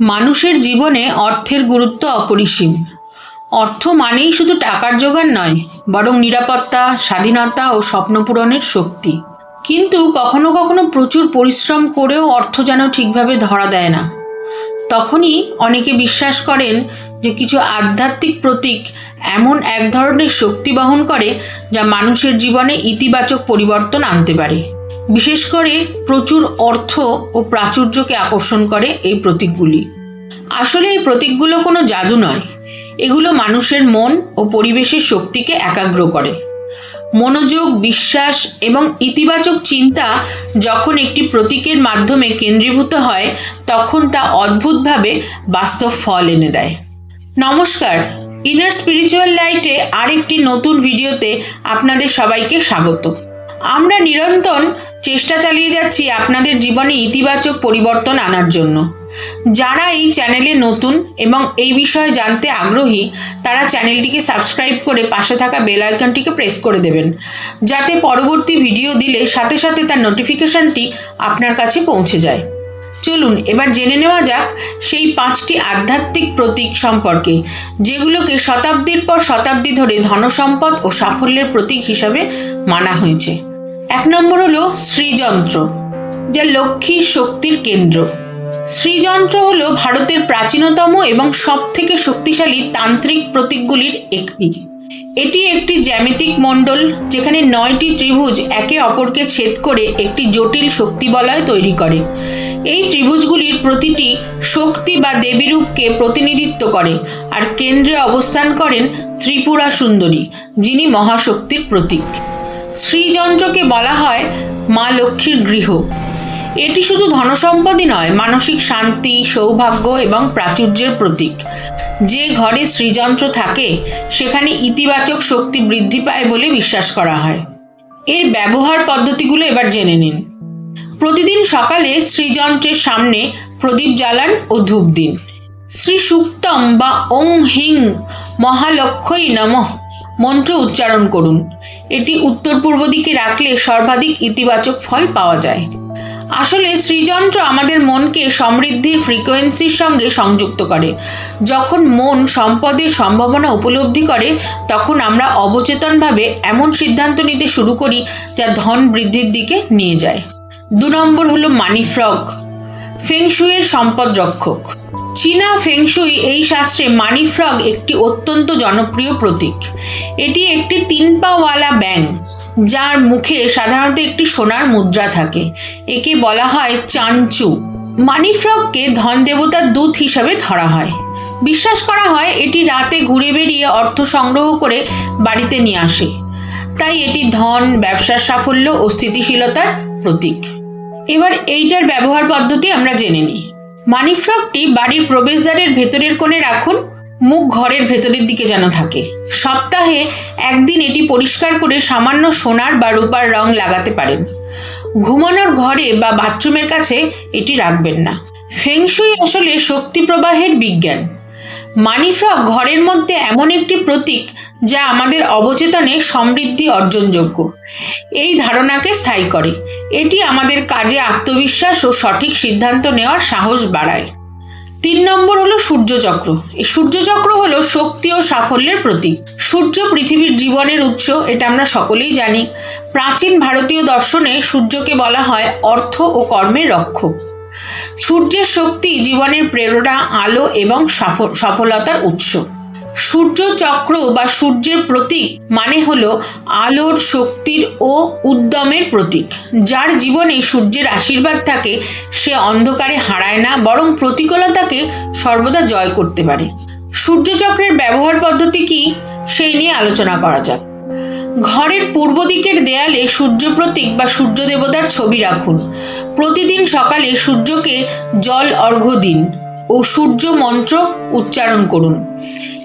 মানুষের জীবনে অর্থের গুরুত্ব অপরিসীম। অর্থ মানেই শুধু টাকার জোগান নয়, বরং নিরাপত্তা, স্বাধীনতা ও স্বপ্নপূরণের শক্তি। কিন্তু কখনো কখনো প্রচুর পরিশ্রম করেও অর্থ যেন ঠিকভাবে ধরা দেয় না। তখনই অনেকে বিশ্বাস করেন যে কিছু আধ্যাত্মিক প্রতীক এমন এক ধরনের শক্তি বহন করে যা মানুষের জীবনে ইতিবাচক পরিবর্তন আনতে পারে। বিশেষ করে প্রচুর অর্থ ও প্রাচুর্যকে আকর্ষণ করে এই প্রতীকগুলি। আসলে এই প্রতীকগুলো কোনো জাদু নয়। এগুলো মানুষের মন ও পরিবেশের শক্তিকে একাগ্র করে। মনোযোগ, বিশ্বাস এবং ইতিবাচক চিন্তা যখন একটি প্রতীকের মাধ্যমে কেন্দ্রীভূত হয়, তখন তা অদ্ভুতভাবে বাস্তব ফল এনে দেয়। নমস্কার। ইনার স্পিরিচুয়াল লাইটে আরেকটি নতুন ভিডিওতে আপনাদের সবাইকে স্বাগত। আমরা নিরন্তর চেষ্টা চালিয়ে যাচ্ছি আপনাদের জীবনে ইতিবাচক পরিবর্তন আনার জন্য। যারা এই চ্যানেলে নতুন এবং এই বিষয়ে জানতে আগ্রহী, তারা চ্যানেলটিকে সাবস্ক্রাইব করে পাশে থাকা বেল আইকনটিকে প্রেস করে দেবেন, যাতে পরবর্তী ভিডিও দিলে সাথে সাথে তার নোটিফিকেশনটি আপনার কাছে পৌঁছে যায়। চলুন, এবার জেনে নেওয়া যাক সেই পাঁচটি আধ্যাত্মিক প্রতীক সম্পর্কে, যেগুলোকে শতাব্দীর পর শতাব্দী ধরে ধনসম্পদ ও সাফল্যের প্রতীক হিসাবে মানা হয়েছে। এক নম্বর হলো শ্রীযন্ত্র, যা লক্ষ্মীর শক্তির কেন্দ্র। শ্রীযন্ত্র হলো ভারতের প্রাচীনতম এবং সবথেকে শক্তিশালী তান্ত্রিক প্রতীকগুলির একটি। এটি একটি জ্যামিতিক মণ্ডল যেখানে নয়টি ত্রিভুজ একে অপরকে ছেদ করে একটি জটিল শক্তি বলয় তৈরি করে। এই ত্রিভুজগুলির প্রতিটি শক্তি বা দেবীরূপকে প্রতিনিধিত্ব করে আর কেন্দ্রে অবস্থান করেন ত্রিপুরা সুন্দরী, যিনি মহাশক্তির প্রতীক। শ্রীযন্ত্রকে বলা হয় মা লক্ষ্মীর গৃহ। এটি শুধু ধনসম্পদই নয়, মানসিক শান্তি, সৌভাগ্য এবং প্রাচুর্যের প্রতীক। যে ঘরে শ্রীযন্ত্র থাকে, সেখানে ইতিবাচক শক্তি বৃদ্ধি পায় বলে বিশ্বাস করা হয়। এর ব্যবহার পদ্ধতিগুলো এবার জেনে নিন। প্রতিদিন সকালে শ্রীযন্ত্রের সামনে প্রদীপ জ্বালান ও ধূপ দিন। শ্রী সুক্তম বা ওং হিং মহালক্ষ্যই নমঃ। মন্ত্র উচ্চারণ করুন। এটি উত্তর পূর্ব দিকে রাখলে সর্বাধিক ইতিবাচক ফল পাওয়া যায়। আসলে শ্রীযন্ত্র আমাদের মনকে সমৃদ্ধির ফ্রিকোয়েন্সির সঙ্গে সংযুক্ত করে। যখন মন সম্পদের সম্ভাবনা উপলব্ধি করে, তখন আমরা অবচেতনভাবে এমন সিদ্ধান্ত নিতে শুরু করি যা ধন বৃদ্ধির দিকে নিয়ে যায়। দু নম্বর হলো মানি ফ্রগ। ফেংশুইয়ের সম্পদ রক্ষক। চীনা ফেংশুই এই শাস্ত্রে মানি ফ্রগ একটি অত্যন্ত জনপ্রিয় প্রতীক। এটি একটি তিন পাওয়ালা ব্যাং যার মুখে সাধারণত একটি সোনার মুদ্রা থাকে। একে বলা হয় চানচু। মানি ফ্রগকে ধন দেবতার দূত হিসাবে ধরা হয়। বিশ্বাস করা হয় এটি রাতে ঘুরে বেরিয়ে অর্থ সংগ্রহ করে বাড়িতে নিয়ে আসে। তাই এটি ধন, ব্যবসার সাফল্য ও স্থিতিশীলতার প্রতীক। এবার এইটার ব্যবহার পদ্ধতি আমরা জেনে নিই। মানি ফ্রকটি বাড়ির প্রবেশদ্বারের ভেতরের কোণে রাখুন, মুখ ঘরের ভেতরের দিকে যেন থাকে। সপ্তাহে একদিন এটি পরিষ্কার করে সামান্য সোনার বা রূপার রং লাগাতে পারেন। ঘুমানোর ঘরে বা বাথরুমের কাছে এটি রাখবেন না। ফেংশুই আসলে শক্তি প্রবাহের বিজ্ঞান। মানি ফ্রক ঘরের মধ্যে এমন একটি প্রতীক যা আমাদের অবচেতনে সমৃদ্ধি অর্জনযোগ্য। এই ধারণাকে স্থায়ী করে। এটি আমাদের কাজে আত্মবিশ্বাস ও সঠিক সিদ্ধান্ত নেওয়ার সাহস বাড়ায়। তিন নম্বর হলো সূর্যচক্র। এই সূর্যচক্র হলো শক্তি ও সাফল্যের প্রতীক। সূর্য পৃথিবীর জীবনের উৎস, এটা আমরা সকলেই জানি। প্রাচীন ভারতীয় দর্শনে সূর্যকে বলা হয় অর্থ ও কর্মের রক্ষক। সূর্যের শক্তি জীবনের প্রেরণা, আলো এবং সফলতার উৎস। সূর্য চক্র বা সূর্যের প্রতীক মানে হলো আলোর শক্তির ও উদ্যমের প্রতীক। যার জীবনে সূর্যের আশীর্বাদ থাকে, সে অন্ধকারে হারায় না, বরং প্রতিকূলতাকে সর্বদা জয় করতে পারে। সূর্যচক্রের ব্যবহার পদ্ধতি কি? সেই নিয়ে আলোচনা করা যাক। ঘরের পূর্ব দিকের দেয়ালে সূর্য প্রতীক বা সূর্য দেবতার ছবি রাখুন। প্রতিদিন সকালে সূর্যকে জল অর্ঘ্য দিন ও সূর্য মন্ত্র উচ্চারণ করুন।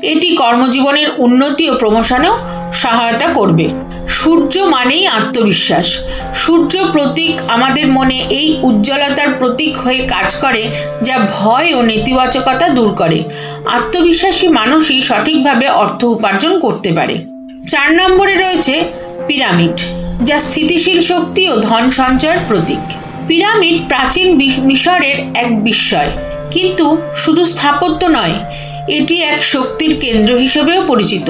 এটি কর্মজীবনের উন্নতি ও প্রমোশনেও সহায়তা করবে। সূর্য মানেই আত্মবিশ্বাস। সূর্য প্রতীক আমাদের মনে এই উজ্জ্বলতার প্রতীক হয়ে কাজ করে, যা ভয় ও নেতিবাচকতা দূর করে। আত্মবিশ্বাসী মানুষই সঠিকভাবে অর্থ উপার্জন করতে পারে। চার নম্বরে রয়েছে পিরামিড, যা স্থিতিশীল শক্তি ও ধন সঞ্চয়ের প্রতীক। পিরামিড প্রাচীন মিশরের এক বিস্ময়। কিন্তু শুধু স্থাপত্য নয় এটি এক শক্তির কেন্দ্র হিসেবেও পরিচিত।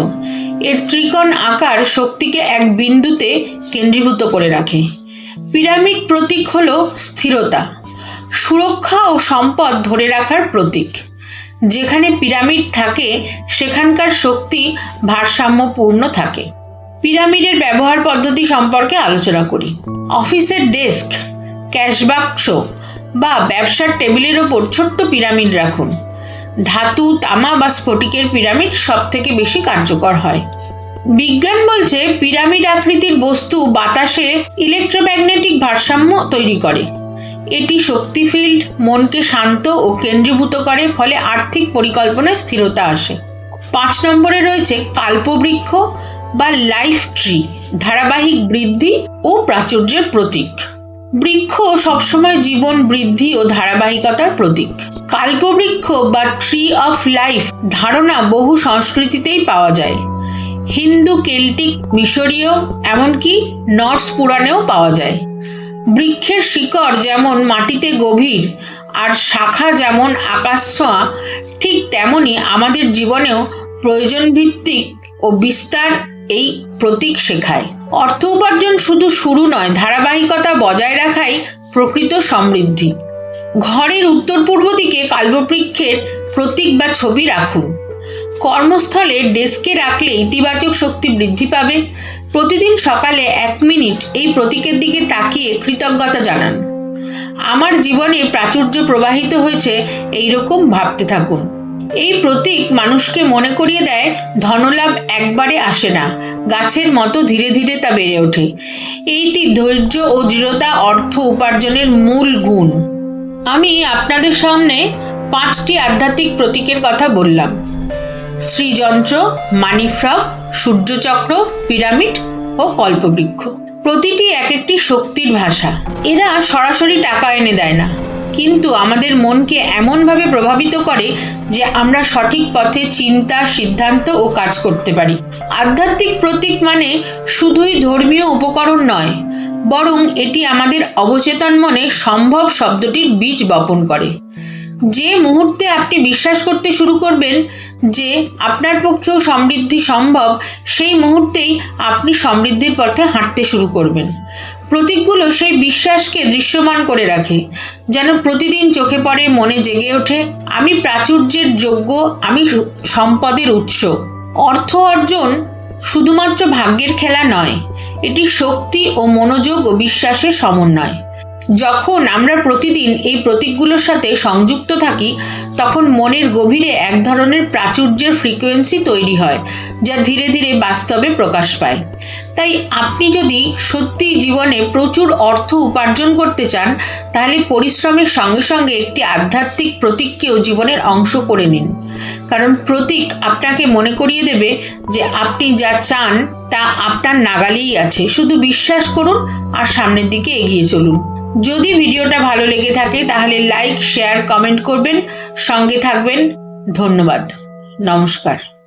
এর ত্রিকোণ আকার শক্তিকে এক বিন্দুতে কেন্দ্রীভূত করে রাখে। পিরামিড প্রতীক হল স্থিরতা। সুরক্ষা ও সম্পদ ধরে রাখার প্রতীক। যেখানে পিরামিড থাকে, সেখানকার শক্তি ভারসাম্যপূর্ণ থাকে। পিরামিডের ব্যবহার পদ্ধতি সম্পর্কে আলোচনা করি। অফিসের ডেস্ক ক্যাশ বাক্স বা ব্যবসার টেবিলের ওপর ছোট্ট পিরামিড রাখুন। ধাতু, তামা বা স্ফটিকের পিরামিড সব থেকে বেশি কার্যকর হয়। বিজ্ঞান বলছে পিরামিড আকৃতির বস্তু বাতাসে ইলেকট্রোম্যাগনেটিক ভারসাম্য তৈরি করে। এটি শক্তি ফিল্ড মনকে শান্ত ও কেন্দ্রীভূত করে, ফলে আর্থিক পরিকল্পনায় স্থিরতা আসে। পাঁচ নম্বরে রয়েছে কাল্পবৃক্ষ বা লাইফ ট্রি ধারাবাহিক বৃদ্ধি ও প্রাচুর্যের প্রতীক। বৃক্ষ সবসময় জীবন বৃদ্ধি ও ধারাবাহিকতার প্রতীক। কাল্পবৃক্ষ বা ট্রি অফ লাইফ ধারণা বহু সংস্কৃতিতেই পাওয়া যায়। হিন্দু, কেল্টিক, মিশরীয়, এমনকি নর্স পুরাণেও পাওয়া যায়। বৃক্ষের শিকড় যেমন মাটিতে গভীর, আর শাখা যেমন আকাশ ছোঁয়া ঠিক তেমনি আমাদের জীবনেও প্রয়োজন ভিত্তিক ও বিস্তার এই প্রতীক শেখায়। অর্থ উপার্জন শুধু শুরু নয়, ধারাবাহিকতা বজায় রাখাই প্রকৃত সমৃদ্ধি। ঘরের উত্তর পূর্ব দিকে কাল্পবৃক্ষের প্রতীক বা ছবি রাখুন। কর্মস্থলে ডেস্কে রাখলে ইতিবাচক শক্তি বৃদ্ধি পাবে। প্রতিদিন সকালে এক মিনিট এই প্রতীকের দিকে তাকিয়ে কৃতজ্ঞতা জানান। আমার জীবনে প্রাচুর্য প্রবাহিত হয়েছে, এইরকম ভাবতে থাকুন। এই প্রতীক মানুষকে মনে করিয়ে দেয়, ধনলাভ একবারে আসে না। গাছের মতো ধীরে ধীরে তা বেড়ে ওঠে। এইটি ধৈর্য ও দৃঢ়তা অর্থ উপার্জনের মূল গুণ। আমি আপনাদের সামনে পাঁচটি আধ্যাত্মিক প্রতীকের কথা বললাম। শ্রীযন্ত্র মানি ফ্রক সূর্যচক্র, পিরামিড ও কল্পবৃক্ষ। প্রতিটি এক একটি শক্তির ভাষা। এরা সরাসরি টাকা এনে দেয় না। কিন্তু আমাদের মনকে এমনভাবে প্রভাবিত করে যে আমরা সঠিক পথে চিন্তা, সিদ্ধান্ত ও কাজ করতে পারি। আধ্যাত্মিক প্রতীক মানে শুধুই ধর্মীয় উপকরণ নয়, বরং এটি আমাদের অবচেতন মনে সম্ভব শব্দটির বীজ বপন করে। যে মুহূর্তে আপনি বিশ্বাস করতে শুরু করবেন যে আপনার পক্ষেও সমৃদ্ধি সম্ভব, সেই মুহূর্তেই আপনি সমৃদ্ধির পথে হাঁটতে শুরু করবেন। প্রতীকগুলো সেই বিশ্বাসকে দৃশ্যমান করে রাখে, যেন প্রতিদিন চোখে পড়ে, মনে জেগে ওঠে, আমি প্রাচুর্যের যোগ্য, আমি সম্পদের উৎস। অর্থ অর্জন শুধুমাত্র ভাগ্যের খেলা নয়, এটি শক্তি ও মনোযোগ ও বিশ্বাসের সমন্বয়। যখন আমরা প্রতিদিন এই প্রতীকগুলোর সাথে সংযুক্ত থাকি, তখন মনের গভীরে এক ধরনের প্রাচুর্যের ফ্রিকোয়েন্সি তৈরি হয়, যা ধীরে ধীরে বাস্তবে প্রকাশ পায়। তাই আপনি যদি সত্যি জীবনে প্রচুর অর্থ উপার্জন করতে চান, তাহলে পরিশ্রমের সঙ্গে সঙ্গে একটি আধ্যাত্মিক প্রতীককেও জীবনের অংশ করে নিন। কারণ প্রতীক আপনাকে মনে করিয়ে দেবে যে আপনি যা চান, তা আপনার নাগালেই আছে। শুধু বিশ্বাস করুন আর সামনের দিকে এগিয়ে চলুন। যদি ভিডিওটা ভালো লেগে থাকে তাহলে লাইক শেয়ার কমেন্ট করবেন। সঙ্গে থাকবেন। ধন্যবাদ। নমস্কার।